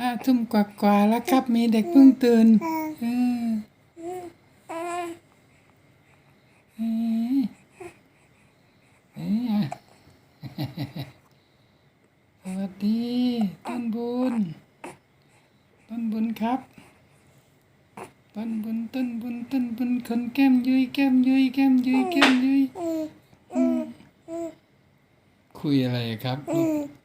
ห้าทุ่มกว่าๆแล้วครับ มีเด็กเพิ่งตื่นเออเอ้ยเอ้ยอะสวัสดีต้นบุญ ต้นบุญครับ ต้นบุญต้นบุญต้นบุญคนแก้มยุยแก้มยุยแก้มยุยแก้มยุยคุยอะไรครับลูก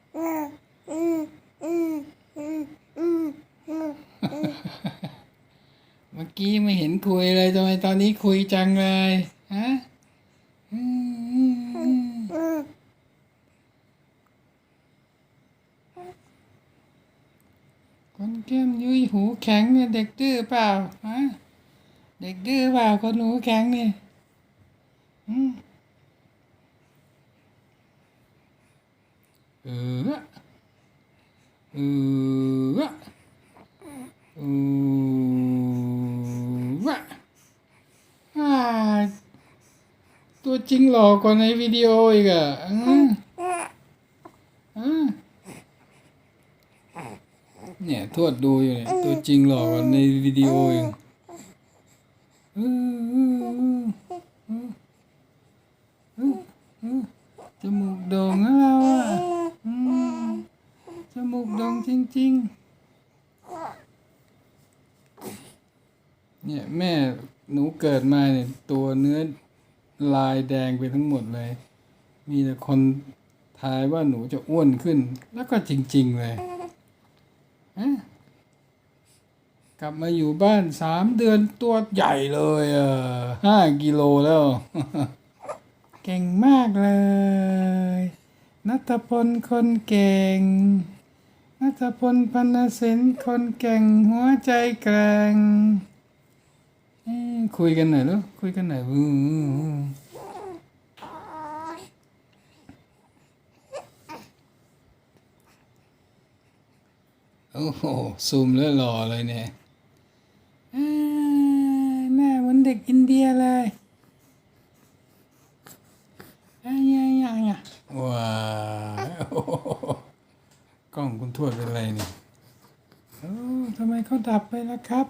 มื่อกี้ไม่เห็นคุยเลยทำไมตอนนี้คุยจังเลยฮะคนแก้มยุยหูแข็งเนี่ยเด็กดื้อเปล่าฮะเด็กดื้อเปล่าคนหูแข็งเนี่ยเออเออเอออ่า ตัวจริงหล่อกว่าในวิดีโออีกอะอืมอ่าเนี่ย ทวดดูอยู่เนี่ย ตัวจริงหล่อกว่าในวิดีโออีกเออเออเออเออเอจมูกโด่งนะเราอะอืมจมูกโด่งจริง ๆ เนี่ย แม่หนูเกิดมาเนี่ย ตัวเนื้อ ลายแดงไปทั้งหมดเลย มีแต่คนทายว่าหนูจะอ้วนขึ้น แล้วก็จริง ๆ เลยกลับมาอยู่บ้านสามเดือนตัวใหญ่เลยอะห้ากิโลแล้ว เก่งมากเลยนัทพลคนเก่งนัทพลพันศิลป์คนเก่งหัวใจแกร่ง คุยกันหน่อยลูกคุยกันหน่อยอืมโอ้โหซูมแล้วหล่อเลยเนี่ยอ่าหน้าเหมือนเด็กอินเดียเลยอะยะยะยะว้าวโอ้โหกล้องคุณทวดเป็นไรเนี่ยโอ้ทำไมเขาดับไปล่ะครับ